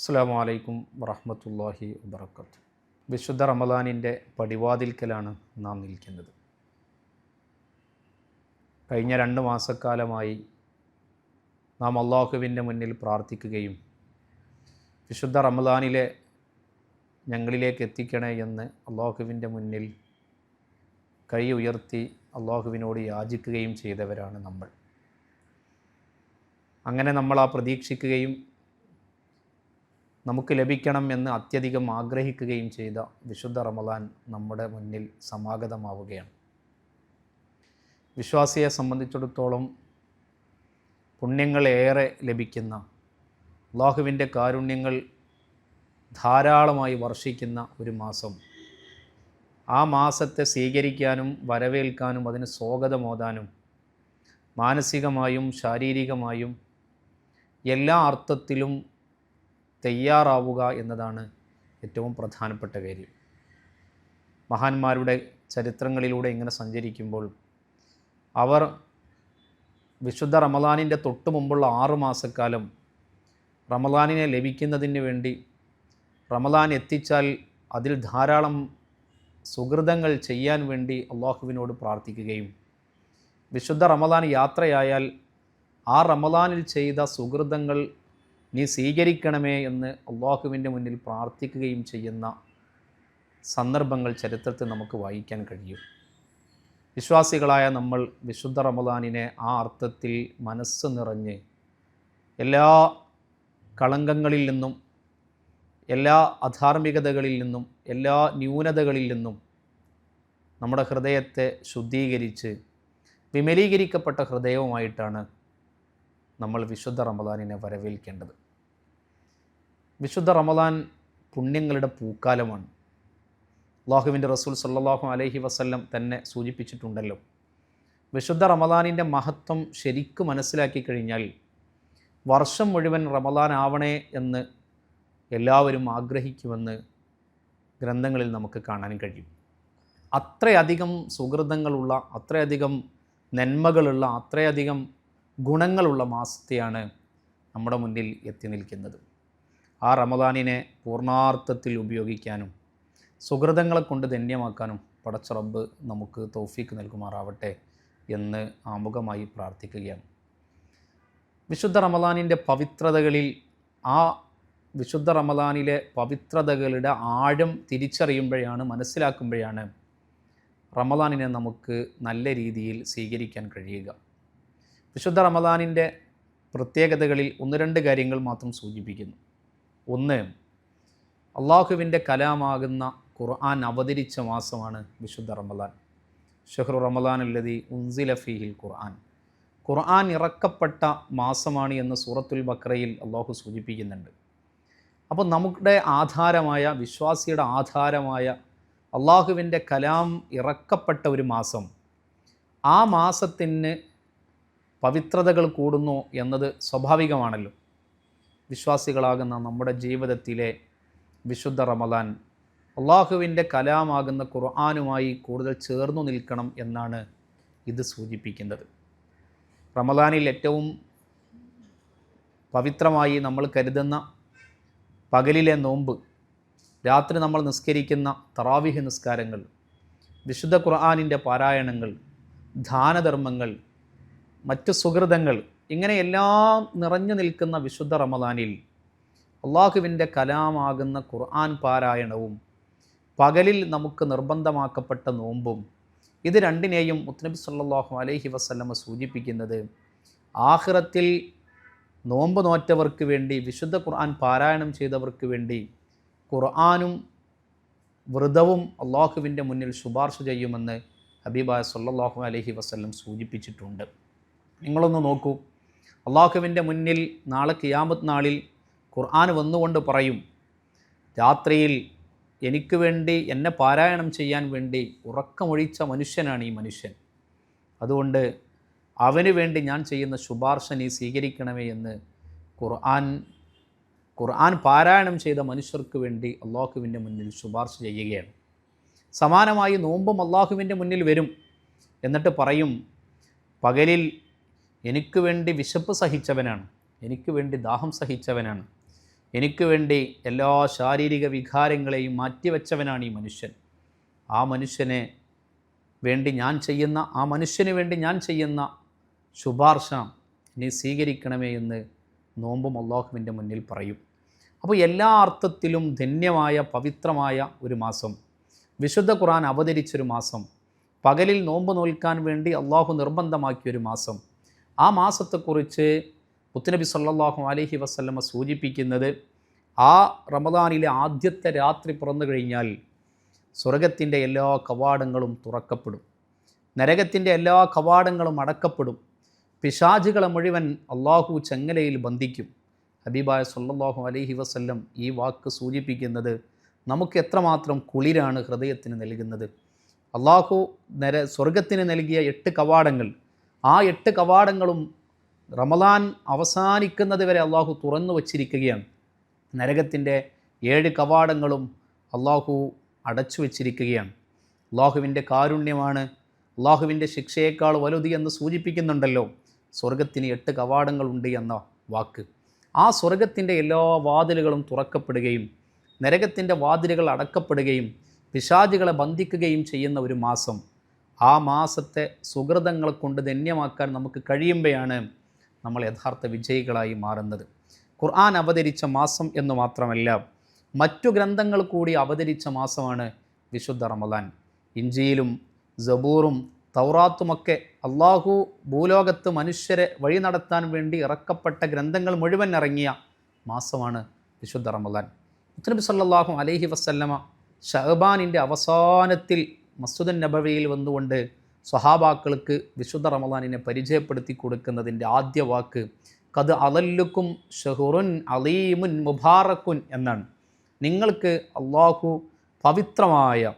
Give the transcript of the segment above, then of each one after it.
അസ്സാം വലൈക്കും വറഹമത്തല്ലാഹി വബർക്കത്ത് വിശുദ്ധ റമദാനിന്റെ പടിവാതിൽക്കലാണ് നാം നിൽക്കുന്നത്. കഴിഞ്ഞ രണ്ട് മാസക്കാലമായി നാം അള്ളാഹുവിന്റെ മുന്നിൽ പ്രാർത്ഥിക്കുകയും വിശുദ്ധ റമദാനിലെ ഞങ്ങളിലേക്ക് എത്തിക്കണേ എന്ന് അള്ളാഹുവിന്റെ മുന്നിൽ കൈ ഉയർത്തി അള്ളാഹുവിനോട് യാചിക്കുകയും ചെയ്തവരാണ് നമ്മൾ. അങ്ങനെ നമ്മൾ ആ പ്രതീക്ഷിക്കുകയും നമുക്ക് ലഭിക്കണം എന്ന് അത്യധികം ആഗ്രഹിക്കുകയും ചെയ്ത വിശുദ്ധ റമദാൻ നമ്മുടെ മുന്നിൽ സമാഗതമാവുകയാണ്. വിശ്വാസിയെ സംബന്ധിച്ചിടത്തോളം പുണ്യങ്ങളേറെ ലഭിക്കുന്ന അള്ളാഹുവിന്റെ കാരുണ്യങ്ങൾ ധാരാളമായി വർഷിക്കുന്ന ഒരു മാസം. ആ മാസത്തെ സ്വീകരിക്കാനും വരവേൽക്കാനും അതിന് സ്വാഗതമോതാനും മാനസികമായും ശാരീരികമായും എല്ലാ അർത്ഥത്തിലും തയ്യാറാവുക എന്നതാണ് ഏറ്റവും പ്രധാനപ്പെട്ട കാര്യം. മഹാന്മാരുടെ ചരിത്രങ്ങളിലൂടെ ഇങ്ങനെ സഞ്ചരിക്കുമ്പോൾ അവർ വിശുദ്ധ റമദാനിന്റെ തൊട്ട് മുമ്പുള്ള ആറു മാസക്കാലം റമദാനിനെ ലഭിക്കുന്നതിന് വേണ്ടി റമദാൻ എത്തിച്ചാൽ അതിൽ ധാരാളം സുഹൃതങ്ങൾ ചെയ്യാൻ വേണ്ടി അള്ളാഹുവിനോട് പ്രാർത്ഥിക്കുകയും വിശുദ്ധ റമദാൻ യാത്രയായാൽ ആ റമദാനിൽ ചെയ്ത സുഹൃതങ്ങൾ നീ സ്വീകരിക്കണമേ എന്ന് അള്ളാഹുവിന്റെ മുന്നിൽ പ്രാർത്ഥിക്കുകയും ചെയ്യുന്ന സന്ദർഭങ്ങൾ ചരിത്രത്തിൽ നമുക്ക് വായിക്കാൻ കഴിയും. വിശ്വാസികളായ നമ്മൾ വിശുദ്ധ റമദാനിനെ ആ അർത്ഥത്തിൽ മനസ്സ് നിറഞ്ഞ് എല്ലാ കളങ്കങ്ങളിൽ നിന്നും എല്ലാ അധാർമികതകളിൽ നിന്നും എല്ലാ ന്യൂനതകളിൽ നിന്നും നമ്മുടെ ഹൃദയത്തെ ശുദ്ധീകരിച്ച് വിമലീകരിക്കപ്പെട്ട ഹൃദയവുമായിട്ടാണ് നമ്മൾ വിശുദ്ധ റമദാനിനെ വരവേൽക്കേണ്ടത്. വിശുദ്ധ റമദാൻ പുണ്യങ്ങളുടെ പൂക്കാലമാണ്. അള്ളാഹുവിന്റെ റസൂൽ സല്ലാഹു അലഹി വസ്ല്ലം തന്നെ സൂചിപ്പിച്ചിട്ടുണ്ടല്ലോ. വിശുദ്ധ റമദാനിന്റെ മഹത്വം ശരിക്കും മനസ്സിലാക്കി കഴിഞ്ഞാൽ വർഷം മുഴുവൻ റമദാൻ ആവണേ എന്ന് എല്ലാവരും ആഗ്രഹിക്കുമെന്ന് ഗ്രന്ഥങ്ങളിൽ നമുക്ക് കാണാൻ കഴിയും. അത്രയധികം സുഹൃതങ്ങളുള്ള അത്രയധികം നന്മകളുള്ള അത്രയധികം ഗുണങ്ങളുള്ള മാസത്തെയാണ് നമ്മുടെ മുന്നിൽ എത്തി നിൽക്കുന്നത്. ആ റമദാനിനെ പൂർണാർത്ഥത്തിൽ ഉപയോഗിക്കാനും സുഹൃതങ്ങളെ കൊണ്ട് ധന്യമാക്കാനും പടച്ച റബ്ബ് നമുക്ക് തൗഫീക്ക് നൽകുമാറാവട്ടെ എന്ന് ആമുഖമായി പ്രാർത്ഥിക്കുകയാണ്. വിശുദ്ധ റമദാനിന്റെ പവിത്രതകളിൽ ആ വിശുദ്ധ റമദാനിലെ പവിത്രതകളുടെ ആഴം തിരിച്ചറിയുമ്പോഴാണ് മനസ്സിലാക്കുമ്പോഴാണ് റമദാനിനെ നമുക്ക് നല്ല രീതിയിൽ സ്വീകരിക്കാൻ കഴിയുക. വിശുദ്ധ റമദാനിന്റെ പ്രത്യേകതകളിൽ ഒന്ന് രണ്ട് കാര്യങ്ങൾ മാത്രം സൂചിപ്പിക്കുന്നു. ഒന്ന് അള്ളാഹുവിന്റെ കലാമാകുന്ന ഖുർആൻ അവതരിച്ച മാസമാണ് വിശുദ്ധ റമദാൻ. ഷെഹ്റു റമദാൻ അല്ലതി ഉൻസില ഫീഹിൽ ഖുർആൻ. ഖുർആൻ ഇറക്കപ്പെട്ട മാസമാണ് എന്ന് സൂറത്തുൽ ബക്രയിൽ അള്ളാഹു സൂചിപ്പിക്കുന്നുണ്ട്. അപ്പോൾ നമ്മുടെ ആധാരമായ വിശ്വാസിയുടെ ആധാരമായ അള്ളാഹുവിന്റെ കലാം ഇറക്കപ്പെട്ട ഒരു മാസം ആ മാസത്തിന് പവിത്രതകൾ കൂടുന്നു എന്നത് സ്വാഭാവികമാണല്ലോ. വിശ്വാസികളാകുന്ന നമ്മുടെ ജീവിതത്തിലെ വിശുദ്ധ റമദാൻ അള്ളാഹുവിന്റെ കലാമാകുന്ന ഖുർആാനുമായി കൂടുതൽ ചേർന്നു നിൽക്കണം എന്നാണ് ഇത് സൂചിപ്പിക്കുന്നത്. റമദാനിൽ ഏറ്റവും പവിത്രമായി നമ്മൾ കരുതുന്ന പകലിലെ നോമ്പ് രാത്രി നമ്മൾ നിസ്കരിക്കുന്ന തറാവിഹ് നിസ്കാരങ്ങൾ വിശുദ്ധ ഖുർആാനിന്റെ പാരായണങ്ങൾ ധാനധർമ്മങ്ങൾ മറ്റു സുഹൃതങ്ങൾ ഇങ്ങനെ എല്ലാം നിറഞ്ഞു നിൽക്കുന്ന വിശുദ്ധ റമദാനിൽ അള്ളാഹുവിന്റെ കലാമാകുന്ന ഖുർആൻ പാരായണവും പകലിൽ നമുക്ക് നിർബന്ധമാക്കപ്പെട്ട നോമ്പും ഇത് രണ്ടിനെയും മുത്തനബി സല്ലാഹു അലൈഹി വസ്ലമ സൂചിപ്പിക്കുന്നത് ആഹ്റത്തിൽ നോമ്പ് നോറ്റവർക്ക് വേണ്ടി വിശുദ്ധ ഖുർആൻ പാരായണം ചെയ്തവർക്ക് വേണ്ടി ഖുർആാനും വ്രതവും അള്ളാഹുവിന്റെ മുന്നിൽ ശുപാർശ ചെയ്യുമെന്ന് ഹബീബായ സല്ലാഹു അലഹി വസ്ലം സൂചിപ്പിച്ചിട്ടുണ്ട്. നിങ്ങളൊന്ന് നോക്കൂ. അള്ളാഹുവിന്റെ മുന്നിൽ നാളെ കിയാമത്ത് നാളിൽ ഖുർആൻ വന്നുകൊണ്ട് പറയും രാത്രിയിൽ എനിക്ക് വേണ്ടി എന്നെ പാരായണം ചെയ്യാൻ വേണ്ടി ഉറക്കമൊഴിച്ച മനുഷ്യനാണ് ഈ മനുഷ്യൻ. അതുകൊണ്ട് അവന് വേണ്ടി ഞാൻ ചെയ്യുന്ന ശുപാർശ നീ സ്വീകരിക്കണമേ എന്ന് ഖുർആൻ ഖുർആൻ പാരായണം ചെയ്ത മനുഷ്യർക്ക് വേണ്ടി അള്ളാഹുവിന്റെ മുന്നിൽ ശുപാർശ ചെയ്യുകയാണ്. സമാനമായി നോമ്പും അള്ളാഹുവിന്റെ മുന്നിൽ വരും. എന്നിട്ട് പറയും പകലിൽ എനിക്ക് വേണ്ടി വിശപ്പ് സഹിച്ചവനാണ്. എനിക്ക് വേണ്ടി ദാഹം സഹിച്ചവനാണ്. എനിക്ക് വേണ്ടി എല്ലാ ശാരീരിക വികാരങ്ങളെയും മാറ്റിവെച്ചവനാണ് ഈ മനുഷ്യൻ. ആ മനുഷ്യനെ വേണ്ടി ഞാൻ ചെയ്യുന്ന ആ മനുഷ്യന് വേണ്ടി ഞാൻ ചെയ്യുന്ന ശുപാർശ നീ സ്വീകരിക്കണമേ എന്ന് നോമ്പും അള്ളാഹുവിന്റെ മുന്നിൽ പറയും. അപ്പോൾ എല്ലാ അർത്ഥത്തിലും ധന്യമായ പവിത്രമായ ഒരു മാസം. വിശുദ്ധ ഖുറാൻ അവതരിച്ചൊരു മാസം. പകലിൽ നോമ്പ് നോൽക്കാൻ വേണ്ടി അള്ളാഹു നിർബന്ധമാക്കിയൊരു മാസം. ആ മാസത്തെക്കുറിച്ച് മുത്തുനബി സല്ലാഹു അലഹി വസ്ല്ലമ്മ സൂചിപ്പിക്കുന്നത് ആ റമദാനിലെ ആദ്യത്തെ രാത്രി പിറന്നു കഴിഞ്ഞാൽ സ്വർഗത്തിന്റെ എല്ലാ കവാടങ്ങളും തുറക്കപ്പെടും. നരകത്തിന്റെ എല്ലാ കവാടങ്ങളും അടക്കപ്പെടും. പിശാചുകളെ മുഴുവൻ അള്ളാഹു ചങ്ങലയിൽ ബന്ധിക്കും. ഹബീബായ സല്ലാഹു അലഹി വസ്ല്ലം ഈ വാക്ക് സൂചിപ്പിക്കുന്നത് നമുക്ക് എത്രമാത്രം കുളിരാണ് ഹൃദയത്തിന് നൽകുന്നത്. അള്ളാഹു നര സ്വർഗത്തിന് നൽകിയ എട്ട് കവാടങ്ങൾ ആ എട്ട് കവാടങ്ങളും റമദാൻ അവസാനിക്കുന്നത് വരെ അള്ളാഹു തുറന്നു വച്ചിരിക്കുകയാണ്. നരകത്തിന്റെ ഏഴ് കവാടങ്ങളും അള്ളാഹു അടച്ചു വച്ചിരിക്കുകയാണ്. അള്ളാഹുവിന്റെ കാരുണ്യമാണ് അള്ളാഹുവിന്റെ ശിക്ഷയേക്കാൾ വലുത് എന്ന് സൂചിപ്പിക്കുന്നുണ്ടല്ലോ. സ്വർഗത്തിന് എട്ട് കവാടങ്ങളുണ്ട് എന്ന വാക്ക്. ആ സ്വർഗത്തിന്റെ എല്ലാ വാതിലുകളും തുറക്കപ്പെടുകയും നരകത്തിന്റെ വാതിലുകൾ അടക്കപ്പെടുകയും പിശാചുകളെ ബന്ധിക്കുകയും ചെയ്യുന്ന ഒരു മാസം. ആ മാസത്തെ സുഹൃതങ്ങളെ കൊണ്ട് ധന്യമാക്കാൻ നമുക്ക് കഴിയുമ്പോഴാണ് നമ്മൾ യഥാർത്ഥ വിജയികളായി മാറുന്നത്. ഖുർആൻ അവതരിച്ച മാസം എന്ന് മാത്രമല്ല മറ്റു ഗ്രന്ഥങ്ങൾ കൂടി അവതരിച്ച മാസമാണ് വിശുദ്ധ റമദാൻ. ഇഞ്ചിയിലും ജബൂറും തൗറാത്തുമൊക്കെ അള്ളാഹു ഭൂലോകത്ത് മനുഷ്യരെ വഴി നടത്താൻ വേണ്ടി ഇറക്കപ്പെട്ട ഗ്രന്ഥങ്ങൾ മുഴുവൻ ഇറങ്ങിയ മാസമാണ് വിശുദ്ധ റമദാൻ. മുത്തനബി സല്ലാഹു അലഹി വസല്ലമ ഷഹബാനിന്റെ അവസാനത്തിൽ മസ്തുദൻ നബവിയിൽ വന്നുകൊണ്ട് സ്വഹാബാക്കൾക്ക് വിശുദ്ധ റമദാനിനെ പരിചയപ്പെടുത്തി കൊടുക്കുന്നതിന്റെ ആദ്യ വാക്ക് കത് അലല്ലുക്കും ഷഹുറുൻ അലീമുൻ മുബാറക്കുൻ എന്നാണ്. നിങ്ങൾക്ക് അള്ളാഹു പവിത്രമായ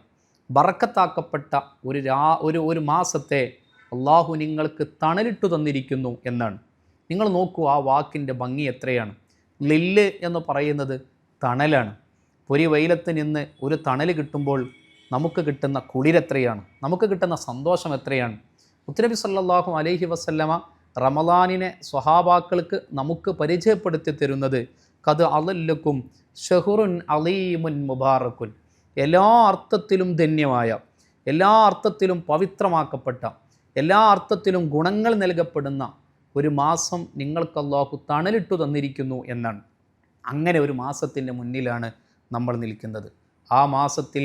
ബറക്കത്താക്കപ്പെട്ട ഒരു രാ ഒരു ഒരു മാസത്തെ അള്ളാഹു നിങ്ങൾക്ക് തണലിട്ടു തന്നിരിക്കുന്നു എന്നാണ്. നിങ്ങൾ നോക്കൂ ആ വാക്കിന്റെ ഭംഗി എത്രയാണ്. ലില്ല് എന്ന് പറയുന്നത് തണലാണ്. പൊരി വെയിലത്ത് നിന്ന് ഒരു തണൽ കിട്ടുമ്പോൾ നമുക്ക് കിട്ടുന്ന കുളിരെത്രയാണ് നമുക്ക് കിട്ടുന്ന സന്തോഷം എത്രയാണ്? മുത്തനബി സല്ലാഹു അലൈഹി വസല്ലമ റമദാനിനെ സ്വഹാബാക്കൾക്ക് നമുക്ക് പരിചയപ്പെടുത്തി തരുന്നത് കത് അലല്ലക്കും ഷെഹുറുൻ അലീമുൻ മുബാറക്കുൻ എല്ലാ അർത്ഥത്തിലും ധന്യമായ എല്ലാ അർത്ഥത്തിലും പവിത്രമാക്കപ്പെട്ട എല്ലാ അർത്ഥത്തിലും ഗുണങ്ങൾ നൽകപ്പെടുന്ന ഒരു മാസം നിങ്ങൾക്ക് അള്ളാഹു തണലിട്ടു തന്നിരിക്കുന്നു എന്നാണ്. അങ്ങനെ ഒരു മാസത്തിന്റെ മുന്നിലാണ് നമ്മൾ നിൽക്കുന്നത്. ആ മാസത്തിൽ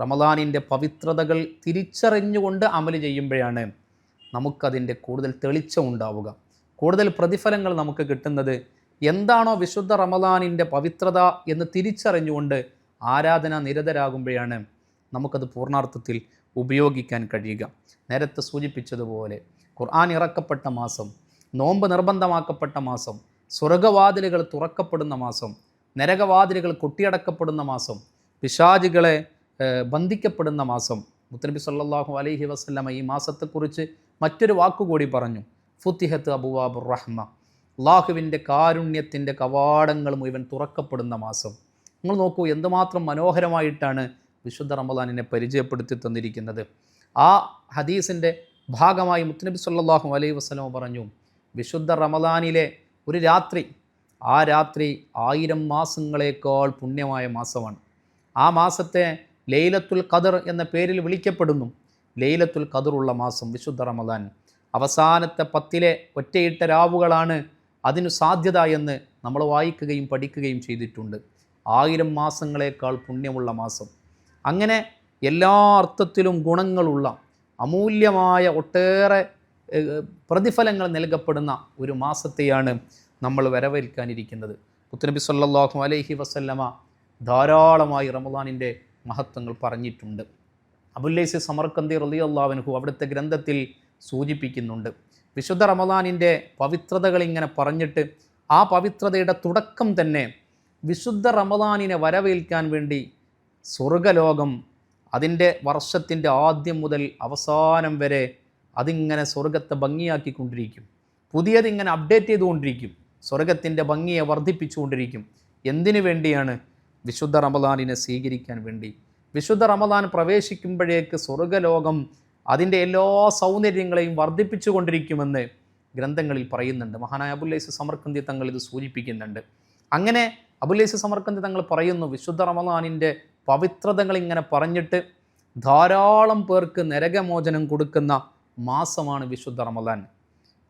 റമദാനിന്റെ പവിത്രതകൾ തിരിച്ചറിഞ്ഞുകൊണ്ട് അമൽ ചെയ്യുമ്പോഴാണ് നമുക്കതിന്റെ കൂടുതൽ തെളിച്ചം ഉണ്ടാവുക. കൂടുതൽ പ്രതിഫലങ്ങൾ നമുക്ക് കിട്ടുന്നത് എന്താണോ വിശുദ്ധ റമദാനിന്റെ പവിത്രത എന്ന് തിരിച്ചറിഞ്ഞുകൊണ്ട് ആരാധന നിരതരാകുമ്പോഴാണ് നമുക്കത് പൂർണാർത്ഥത്തിൽ ഉപയോഗിക്കാൻ കഴിയുക. നേരത്തെ സൂചിപ്പിച്ചതുപോലെ ഖുർആൻ ഇറക്കപ്പെട്ട മാസം നോമ്പ് നിർബന്ധമാക്കപ്പെട്ട മാസം സ്വർഗവാതിലുകൾ തുറക്കപ്പെടുന്ന മാസം നരകവാതിലുകൾ കൊട്ടിയടക്കപ്പെടുന്ന മാസം പിശാചുകളെ ബന്ധിക്കപ്പെടുന്ന മാസം. മുത്തനബി സല്ലാഹു അലൈഹി വസല്ലമ ഈ മാസത്തെക്കുറിച്ച് മറ്റൊരു വാക്കുകൂടി പറഞ്ഞു. ഫുത്തിഹത്ത് അബുവാബുർ റഹ്മ. അള്ളാഹുവിന്റെ കാരുണ്യത്തിന്റെ കവാടങ്ങൾ മുഴുവൻ തുറക്കപ്പെടുന്ന മാസം. നിങ്ങൾ നോക്കൂ എന്തുമാത്രം മനോഹരമായിട്ടാണ് വിശുദ്ധ റമദാനിനെ പരിചയപ്പെടുത്തി തന്നിരിക്കുന്നത്. ആ ഹദീസിന്റെ ഭാഗമായി മുത്തനബി സല്ലാഹു അലൈഹി വസ്ലമ പറഞ്ഞു വിശുദ്ധ റമദാനിലെ ഒരു രാത്രി ആ രാത്രി ആയിരം മാസങ്ങളേക്കാൾ പുണ്യമായ മാസമാണ്. ആ മാസത്തെ ലൈലത്തുൽ ഖദർ എന്ന പേരിൽ വിളിക്കപ്പെടുന്നു. ലൈലത്തുൽ ഖദറുള്ള മാസം വിശുദ്ധ റമദാൻ. അവസാനത്തെ പത്തിലെ ഒറ്റയിട്ട രാവുകളാണ് അതിനു സാധ്യത എന്ന് നമ്മൾ വായിക്കുകയും പഠിക്കുകയും ചെയ്തിട്ടുണ്ട്. ആയിരം മാസങ്ങളേക്കാൾ പുണ്യമുള്ള മാസം. അങ്ങനെ എല്ലാ അർത്ഥത്തിലും ഗുണങ്ങളുള്ള അമൂല്യമായ ഒട്ടേറെ പ്രതിഫലങ്ങൾ നൽകപ്പെടുന്ന ഒരു മാസത്തെയാണ് നമ്മൾ വരവേൽക്കാനിരിക്കുന്നത്. പുത്തനബി സല്ലാഹു അലൈഹി വസല്ലമ ധാരാളമായി റമദാനിന്റെ മഹത്വങ്ങൾ പറഞ്ഞിട്ടുണ്ട്. അബുല്ലൈസ് സമർക്കന്തി റളിയല്ലാഹു അവിടുത്തെ ഗ്രന്ഥത്തിൽ സൂചിപ്പിക്കുന്നുണ്ട്. വിശുദ്ധ റമദാനിന്റെ പവിത്രതകൾ ഇങ്ങനെ പറഞ്ഞിട്ട് ആ പവിത്രതയുടെ തുടക്കം തന്നെ വിശുദ്ധ റമദാനിനെ വരവേൽക്കാൻ വേണ്ടി സ്വർഗലോകം അതിന്റെ വർഷത്തിന്റെ ആദ്യം മുതൽ അവസാനം വരെ അതിങ്ങനെ സ്വർഗത്തെ ഭംഗിയാക്കിക്കൊണ്ടിരിക്കും. പുതിയതിങ്ങനെ അപ്ഡേറ്റ് ചെയ്തുകൊണ്ടിരിക്കും. സ്വർഗത്തിന്റെ ഭംഗിയെ വർദ്ധിപ്പിച്ചുകൊണ്ടിരിക്കും. എന്തിനു വേണ്ടിയാണ് വിശുദ്ധ റമദാനിനെ സ്വീകരിക്കാൻ വേണ്ടി. വിശുദ്ധ റമദാൻ പ്രവേശിക്കുമ്പോഴേക്ക് സ്വർഗലോകം അതിന്റെ എല്ലാ സൗന്ദര്യങ്ങളെയും വർദ്ധിപ്പിച്ചു കൊണ്ടിരിക്കുമെന്ന് ഗ്രന്ഥങ്ങളിൽ പറയുന്നുണ്ട്. മഹാനായ അബുല്ലൈസ് സമർക്കന്തി തങ്ങൾ ഇത് സൂചിപ്പിക്കുന്നുണ്ട്. അങ്ങനെ അബുല്ലൈസ് സമർക്കന്തി തങ്ങൾ പറയുന്നു വിശുദ്ധ റമദാനിന്റെ പവിത്രതകൾ ഇങ്ങനെ പറഞ്ഞിട്ട് ധാരാളം പേർക്ക് നരകമോചനം കൊടുക്കുന്ന മാസമാണ് വിശുദ്ധ റമദാൻ.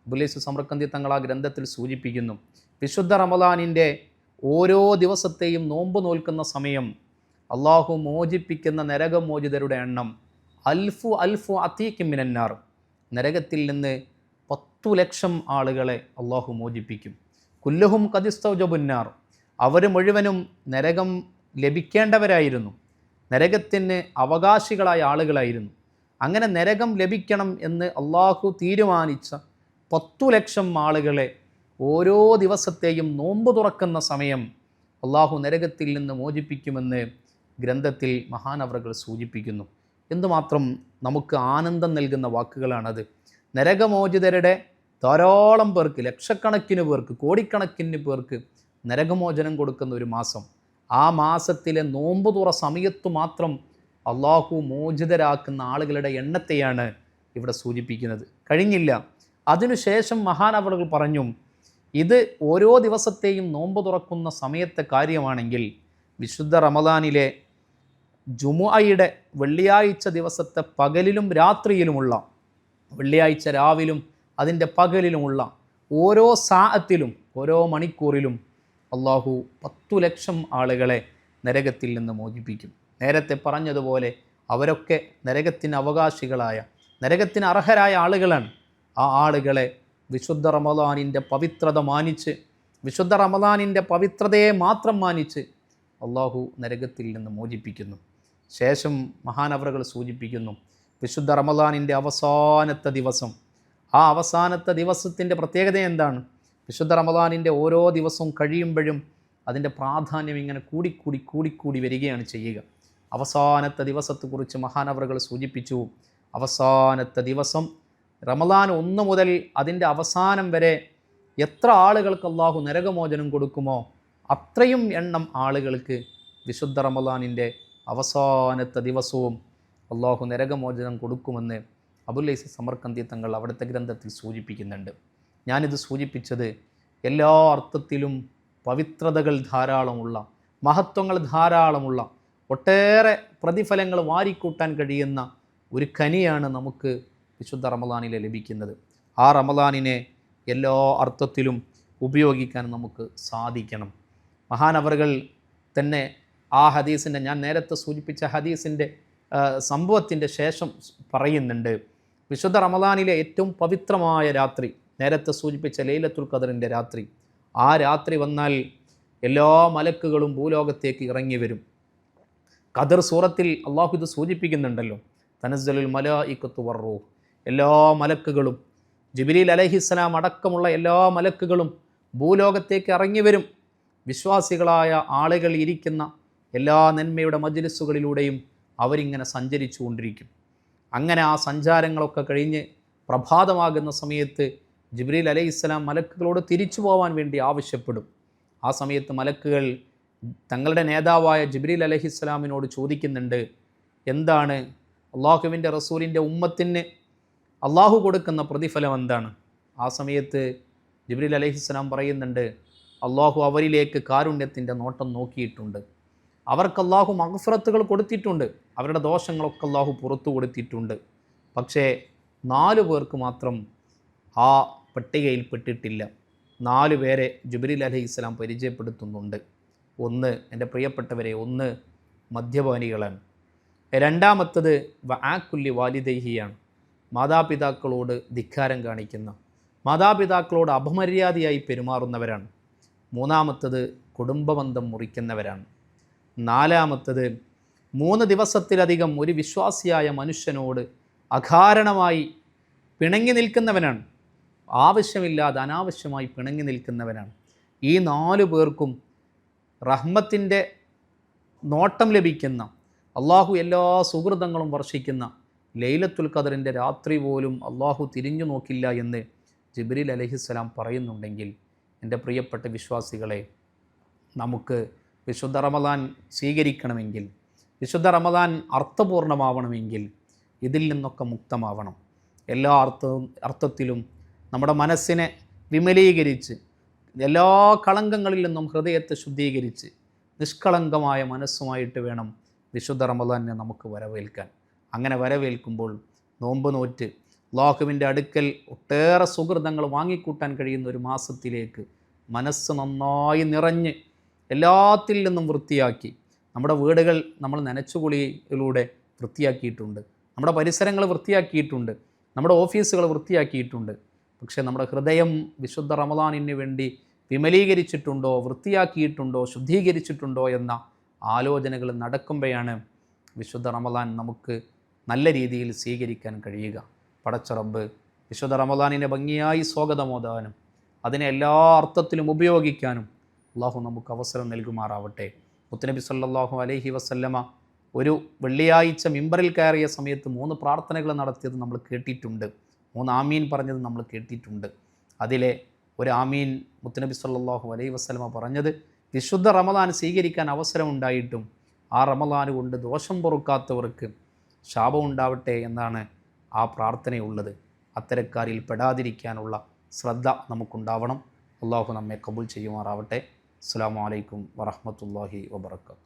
അബുലേസ് സമർക്കന്തി തങ്ങൾ ആ ഗ്രന്ഥത്തിൽ സൂചിപ്പിക്കുന്നു വിശുദ്ധ റമദാനിന്റെ ഓരോ ദിവസത്തെയും നോമ്പ് നോൽക്കുന്ന സമയം അള്ളാഹു മോചിപ്പിക്കുന്ന നരകമോചിതരുടെ എണ്ണം. അൽഫു അൽഫു അതീക്കും മിനന്നാർ. നരകത്തിൽ നിന്ന് പത്തു ലക്ഷം ആളുകളെ അള്ളാഹു മോചിപ്പിക്കും. കുല്ലഹും കതിസ്തൗജബുന്നാർ അവർ മുഴുവനും നരകം ലഭിക്കേണ്ടവരായിരുന്നു. നരകത്തിന് അവകാശികളായ ആളുകളായിരുന്നു. അങ്ങനെ നരകം ലഭിക്കണം എന്ന് അള്ളാഹു തീരുമാനിച്ച പത്തു ലക്ഷം ആളുകളെ ഓരോ ദിവസത്തെയും നോമ്പ് തുറക്കുന്ന സമയം അള്ളാഹു നരകത്തിൽ നിന്ന് മോചിപ്പിക്കുമെന്ന് ഗ്രന്ഥത്തിൽ മഹാനവറുകൾ സൂചിപ്പിക്കുന്നു. എന്തുമാത്രം നമുക്ക് ആനന്ദം നൽകുന്ന വാക്കുകളാണത്. നരകമോചിതരുടെ ധാരാളം പേർക്ക് ലക്ഷക്കണക്കിന് പേർക്ക് കോടിക്കണക്കിന് പേർക്ക് നരകമോചനം കൊടുക്കുന്ന ഒരു മാസം. ആ മാസത്തിലെ നോമ്പ് തുറ സമയത്തു മാത്രം അള്ളാഹു മോചിതരാക്കുന്ന ആളുകളുടെ എണ്ണത്തെയാണ് ഇവിടെ സൂചിപ്പിക്കുന്നത്. കഴിഞ്ഞില്ല. അതിനുശേഷം മഹാനവറുകൾ പറഞ്ഞു ഇത് ഓരോ ദിവസത്തെയും നോമ്പ് തുറക്കുന്ന സമയത്തെ കാര്യമാണെങ്കിൽ വിശുദ്ധ റമദാനിലെ ജുമുഅയുടെ വെള്ളിയാഴ്ച ദിവസത്തെ പകലിലും രാത്രിയിലുമുള്ള വെള്ളിയാഴ്ച രാവിലും അതിന്റെ പകലിലുമുള്ള ഓരോ സാഹത്തിലും ഓരോ മണിക്കൂറിലും അള്ളാഹു പത്തു ലക്ഷം ആളുകളെ നരകത്തിൽ നിന്ന് മോചിപ്പിക്കും. നേരത്തെ പറഞ്ഞതുപോലെ അവരൊക്കെ നരകത്തിന് അവകാശികളായ നരകത്തിന് അർഹരായ ആളുകളാണ് ആ ആളുകളെ വിശുദ്ധ റമദാനിന്റെ പവിത്രത മാനിച്ച് വിശുദ്ധ റമദാനിന്റെ പവിത്രതയെ മാത്രം മാനിച്ച് അള്ളാഹു നരകത്തിൽ നിന്ന് മോചിപ്പിക്കുന്നു. ശേഷം മഹാനവറുകൾ സൂചിപ്പിക്കുന്നു വിശുദ്ധ റമദാനിന്റെ അവസാനത്തെ ദിവസം. ആ അവസാനത്തെ ദിവസത്തിന്റെ പ്രത്യേകത എന്താണ്? വിശുദ്ധ റമദാനിന്റെ ഓരോ ദിവസവും കഴിയുമ്പോഴും അതിന്റെ പ്രാധാന്യം ഇങ്ങനെ കൂടിക്കൂടി കൂടിക്കൂടി വരികയാണ് ചെയ്യുക. അവസാനത്തെ ദിവസത്തെക്കുറിച്ച് മഹാനവറുകൾ സൂചിപ്പിച്ചു അവസാനത്തെ ദിവസം റമദാൻ ഒന്ന് മുതൽ അതിന്റെ അവസാനം വരെ എത്ര ആളുകൾക്ക് അള്ളാഹു നരകമോചനം കൊടുക്കുമോ അത്രയും എണ്ണം ആളുകൾക്ക് വിശുദ്ധ റമദാനിന്റെ അവസാനത്തെ ദിവസവും അള്ളാഹു നരകമോചനം കൊടുക്കുമെന്ന് അബുല്ലൈസ് സമർക്കന്തി തങ്ങൾ അവിടുത്തെ ഗ്രന്ഥത്തിൽ സൂചിപ്പിക്കുന്നുണ്ട്. ഞാനിത് സൂചിപ്പിച്ചത് എല്ലാ അർത്ഥത്തിലും പവിത്രതകൾ ധാരാളമുള്ള മഹത്വങ്ങൾ ധാരാളമുള്ള ഒട്ടേറെ പ്രതിഫലങ്ങൾ വാരിക്കൂട്ടാൻ കഴിയുന്ന ഒരു കനിയാണ് നമുക്ക് വിശുദ്ധ റമദാനിലെ ലഭിക്കുന്നത്. ആ റമദാനിനെ എല്ലാ അർത്ഥത്തിലും ഉപയോഗിക്കാൻ നമുക്ക് സാധിക്കണം. മഹാനവറുകൾ തന്നെ ആ ഹദീസിന്റെ ഞാൻ നേരത്തെ സൂചിപ്പിച്ച ഹദീസിന്റെ സംഭവത്തിന്റെ ശേഷം പറയുന്നുണ്ട്. വിശുദ്ധ റമദാനിലെ ഏറ്റവും പവിത്രമായ രാത്രി നേരത്തെ സൂചിപ്പിച്ച ലൈലത്തുൽ ഖദറിന്റെ രാത്രി ആ രാത്രി വന്നാൽ എല്ലാ മലക്കുകളും ഭൂലോകത്തേക്ക് ഇറങ്ങി വരും. ഖദർ സൂറത്തിൽ അള്ളാഹു ഇത് സൂചിപ്പിക്കുന്നുണ്ടല്ലോ. തനസ്സലുൽ മല ഇക്കത്തു വർറൂ എല്ലാ മലക്കുകളും ജിബിലിൽ അലഹിസ്സലാം അടക്കമുള്ള എല്ലാ മലക്കുകളും ഭൂലോകത്തേക്ക് ഇറങ്ങി വരും. വിശ്വാസികളായ ആളുകൾ ഇരിക്കുന്ന എല്ലാ നന്മയുടെ മജ്ലിസുകളിലൂടെയും അവരിങ്ങനെ സഞ്ചരിച്ചു കൊണ്ടിരിക്കും അങ്ങനെ ആ സഞ്ചാരങ്ങളൊക്കെ കഴിഞ്ഞ് പ്രഭാതമാകുന്ന സമയത്ത് ജിബ്രീൽ അലൈഹി ഇസ്ലാം മലക്കുകളോട് തിരിച്ചു പോകാൻ വേണ്ടി ആവശ്യപ്പെടും. ആ സമയത്ത് മലക്കുകൾ തങ്ങളുടെ നേതാവായ ജിബ്രീൽ അലഹി ഇസ്ലാമിനോട് ചോദിക്കുന്നുണ്ട് എന്താണ്? അള്ളാഹുവിന്റെ റസൂലിന്റെ ഉമ്മത്തിന് അള്ളാഹു കൊടുക്കുന്ന പ്രതിഫലം എന്താണ്? ആ സമയത്ത് ജിബ്രീൽ അലഹിസ്സലാം പറയുന്നുണ്ട് അള്ളാഹു അവരിലേക്ക് കാരുണ്യത്തിന്റെ നോട്ടം നോക്കിയിട്ടുണ്ട്. അവർക്ക് അള്ളാഹു മഹഫറത്തുകൾ കൊടുത്തിട്ടുണ്ട്. അവരുടെ ദോഷങ്ങളൊക്കെ അള്ളാഹു പുറത്തു കൊടുത്തിട്ടുണ്ട്. പക്ഷേ നാലു പേർക്ക് മാത്രം ആ പട്ടികയിൽ പെട്ടിട്ടില്ല. നാലു പേരെ ജുബിരിൽ അലഹി ഇസ്ലാം പരിചയപ്പെടുത്തുന്നുണ്ട്. ഒന്ന് എന്റെ പ്രിയപ്പെട്ടവരെ ഒന്ന് മദ്യപാനികളാണ്. രണ്ടാമത്തത് ആക്കുല്ലി വാലിദൈഹിയാണ്. മാതാപിതാക്കളോട് ധിക്കാരം കാണിക്കുന്ന മാതാപിതാക്കളോട് അപമര്യാദയായി പെരുമാറുന്നവരാണ്. മൂന്നാമത്തത് കുടുംബബന്ധം മുറിക്കുന്നവരാണ്. നാലാമത്തത് മൂന്ന് ദിവസത്തിലധികം ഒരു വിശ്വാസിയായ മനുഷ്യനോട് അകാരണമായി പിണങ്ങി നിൽക്കുന്നവനാണ്. ആവശ്യമില്ലാതെ അനാവശ്യമായി പിണങ്ങി നിൽക്കുന്നവനാണ്. ഈ നാലു പേർക്കും റഹ്മത്തിന്റെ നോട്ടം ലഭിക്കുന്ന അള്ളാഹു എല്ലാ സുഹൃതങ്ങളും വർഷിക്കുന്ന ലൈലത്തുൽ ഖദറിന്റെ രാത്രി പോലും അള്ളാഹു തിരിഞ്ഞു നോക്കില്ല എന്ന് ജിബ്രീൽ അലഹിസ്സലാം പറയുന്നുണ്ടെങ്കിൽ എന്റെ പ്രിയപ്പെട്ട വിശ്വാസികളെ നമുക്ക് വിശുദ്ധ റമദാൻ സ്വീകരിക്കണമെങ്കിൽ വിശുദ്ധ റമദാൻ അർത്ഥപൂർണമാവണമെങ്കിൽ ഇതിൽ നിന്നൊക്കെ മുക്തമാവണം. എല്ലാ അർത്ഥവും അർത്ഥത്തിലും നമ്മുടെ മനസ്സിനെ വിമലീകരിച്ച് എല്ലാ കളങ്കങ്ങളിൽ നിന്നും ഹൃദയത്തെ ശുദ്ധീകരിച്ച് നിഷ്കളങ്കമായ മനസ്സുമായിട്ട് വേണം വിശുദ്ധ റമദാനെ നമുക്ക് വരവേൽക്കാൻ. അങ്ങനെ വരവേൽക്കുമ്പോൾ നോമ്പ് നോറ്റ് അള്ളാഹുവിന്റെ അടുക്കൽ ഒട്ടേറെ സുഹൃതങ്ങൾ വാങ്ങിക്കൂട്ടാൻ കഴിയുന്ന ഒരു മാസത്തിലേക്ക് മനസ്സ് നന്നായി നിറഞ്ഞ് എല്ലാത്തിൽ നിന്നും വൃത്തിയാക്കി നമ്മുടെ വീടുകൾ നമ്മൾ നനച്ചുകുളിയിലൂടെ വൃത്തിയാക്കിയിട്ടുണ്ട്. നമ്മുടെ പരിസരങ്ങൾ വൃത്തിയാക്കിയിട്ടുണ്ട്. നമ്മുടെ ഓഫീസുകൾ വൃത്തിയാക്കിയിട്ടുണ്ട്. പക്ഷേ നമ്മുടെ ഹൃദയം വിശുദ്ധ റമദാനിന് വേണ്ടി വിമലീകരിച്ചിട്ടുണ്ടോ വൃത്തിയാക്കിയിട്ടുണ്ടോ ശുദ്ധീകരിച്ചിട്ടുണ്ടോ എന്ന ആലോചനകൾ നടക്കുമ്പോഴാണ് വിശുദ്ധ റമദാൻ നമുക്ക് നല്ല രീതിയിൽ സ്വീകരിക്കാൻ കഴിയുക. പടച്ച റബ്ബ് വിശുദ്ധ റമദാനിനെ ഭംഗിയായി സ്വാഗതമോദാനും അതിനെ എല്ലാ അർത്ഥത്തിലും ഉപയോഗിക്കാനും അള്ളാഹു നമുക്ക് അവസരം നൽകുമാറാവട്ടെ. മുത്തനബി സല്ലാഹു അലൈഹി വസല്ലമ ഒരു വെള്ളിയാഴ്ച മിമ്പറിൽ കയറിയ സമയത്ത് മൂന്ന് പ്രാർത്ഥനകൾ നടത്തിയത് നമ്മൾ കേട്ടിട്ടുണ്ട്. മൂന്ന് ആമീൻ പറഞ്ഞത് നമ്മൾ കേട്ടിട്ടുണ്ട്. അതിലെ ഒരു ആമീൻ മുത്തനബി സല്ലാഹു അലൈഹി വസ്ലമ പറഞ്ഞത് വിശുദ്ധ റമദാൻ സ്വീകരിക്കാൻ അവസരമുണ്ടായിട്ടും ആ റമദാൻ കൊണ്ട് ദോഷം പൊറുക്കാത്തവർക്ക് ശാപമുണ്ടാവട്ടെ എന്നാണ് ആ പ്രാർത്ഥനയുള്ളത്. അത്തരക്കാരിൽ പെടാതിരിക്കാനുള്ള ശ്രദ്ധ നമുക്കുണ്ടാവണം. അള്ളാഹു നമ്മെ കബൂൽ ചെയ്യുമാറാവട്ടെ. അസ്സാം വലൈക്കും വറഹമത്തല്ലാഹി വബർക്കാത്തു